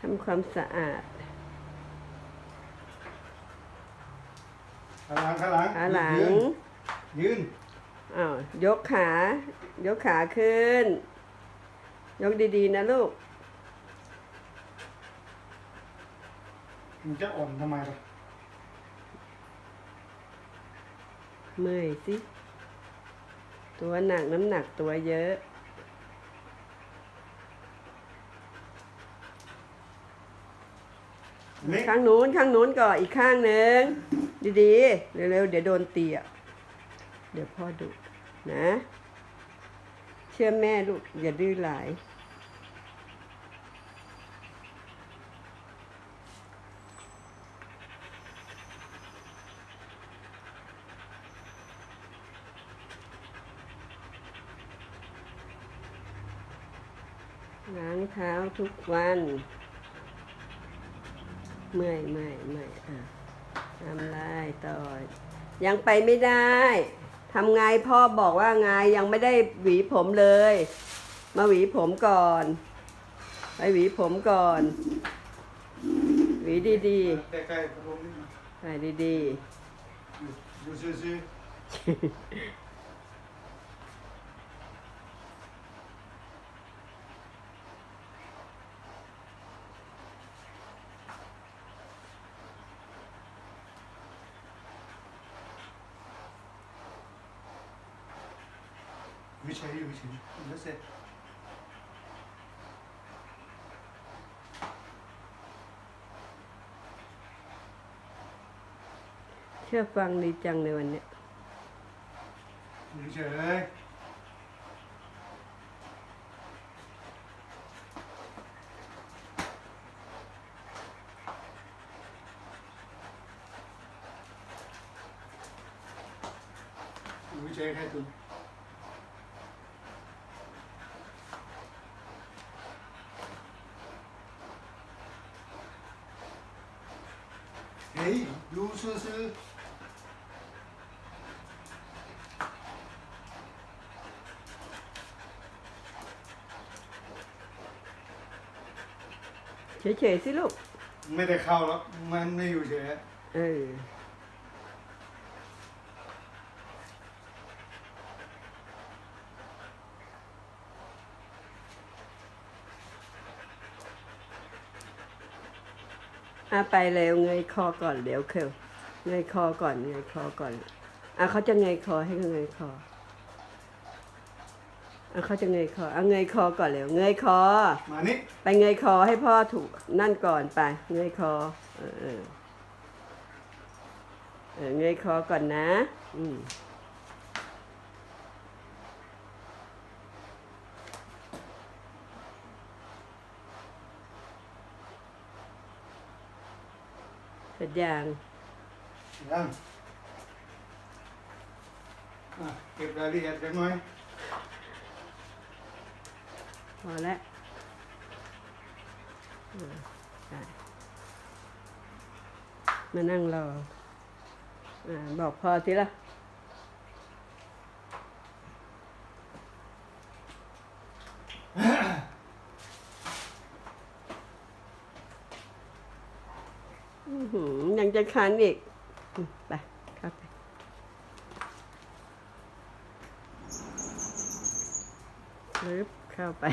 ทำความสะอาดขาหลังขาหลังขาหลัง ยืนยืนอ้าวยกขา ยกขาขึ้น ยกดีๆนะลูกมันจะอ่อนทำไมล่ะเมื่อยสิ ตัวหนักน้ำหนักตัวเยอะ ข้างนู้นข้างนู้นก่อนอีกข้างหนึ่งดีๆเร็วๆเดี๋ยวโดนตีอะเดี๋ยวพ่อดุนะ เชื่อแม่ลูกอย่าดื้อหลายล้างเท้าทุกวัน เมื่อยเมื่อยเมื่อยอะทำไรต่อ ยังไปไม่ได้ทำไงพ่อบอกว่าไงยังไม่ได้หวีผมเลย มาหวีผมก่อน ไปหวีผมก่อน หวีดีใกล้ๆพัดลมนี่นะๆไปดีอยู่ซื่อๆอ ยู่เฉยอยู่เฉยแล้วเสร็จๆเชื่อฟังดีจังในวันเนี้ยอยู่เฉยอยู่เฉยแค่ตุนเฮ้ย อยู่ซื่อๆเฉยๆสิลูกไม่ได้เข้าแล้วมันไม่อยู่เฉย เออ อะไปเร็วเงยคอก่อนเดี๋ยวเคิวเงยคอก่อนเงยคอก่อนอะเขาจะเงยคอให้เงยคออะเขาจะเงยคออะเงยคอก่อนเร็วเงยคอ มานี่ไปเงยคอให้พ่อถูกนั่นก่อนไป เงยคอ เออเออเออเงยคอก่อนนะ อืม เสร็จยังยังอะเก็บรายละเอียดเล็กน้อยพอแล้วเออไปมานั่งรออ่าบอกพอสิละอื้อหือ ยังจะคันอีก ไปเข้าไปลึบเข้าไป